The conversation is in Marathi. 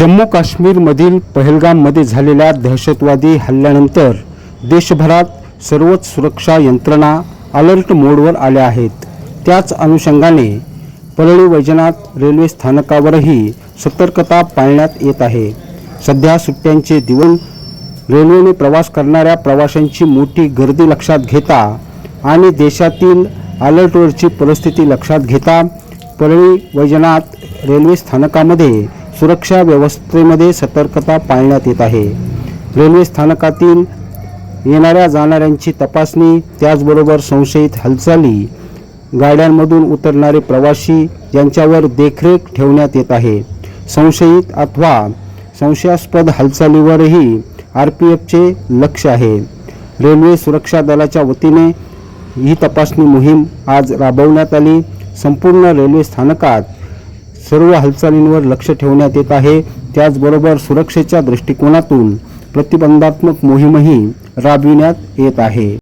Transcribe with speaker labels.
Speaker 1: जम्मू काश्मीरमधील पहलगाममध्ये झालेल्या दहशतवादी हल्ल्यानंतर देशभरात सर्वच सुरक्षा यंत्रणा अलर्ट मोडवर आल्या आहेत. त्याच अनुषंगाने परळी वैजनाथ रेल्वे स्थानकावरही सतर्कता पाळण्यात येत आहे. सध्या सुट्ट्यांचे दिवस रेल्वेने प्रवास करणाऱ्या प्रवाशांची मोठी गर्दी लक्षात घेता आणि देशातील अलर्टवरची परिस्थिती लक्षात घेता परळी वैजनाथ रेल्वे स्थानकामध्ये सुरक्षा व्यवस्थेमध्ये सतर्कता पाळण्यात येत आहे. रेल्वे स्थानकातील येणाऱ्या जाणाऱ्यांची तपासणी त्याचबरोबर संशयित हालचाली गाड्यांमधून उतरणारे प्रवासी यांच्यावर देखरेख ठेवण्यात येत आहे. संशयित अथवा संशयास्पद हालचालीवरही आर पी एफचे लक्ष आहे. रेल्वे सुरक्षा दलाच्या वतीने ही तपासणी मोहीम आज राबवण्यात आली. संपूर्ण रेल्वे स्थानकात सर्व हालचालींवर लक्ष ठेवण्यात येत आहे. त्याचबरोबर सुरक्षेच्या दृष्टिकोनातून प्रतिबंधात्मक मोहीमही राबविण्यात येत आहे.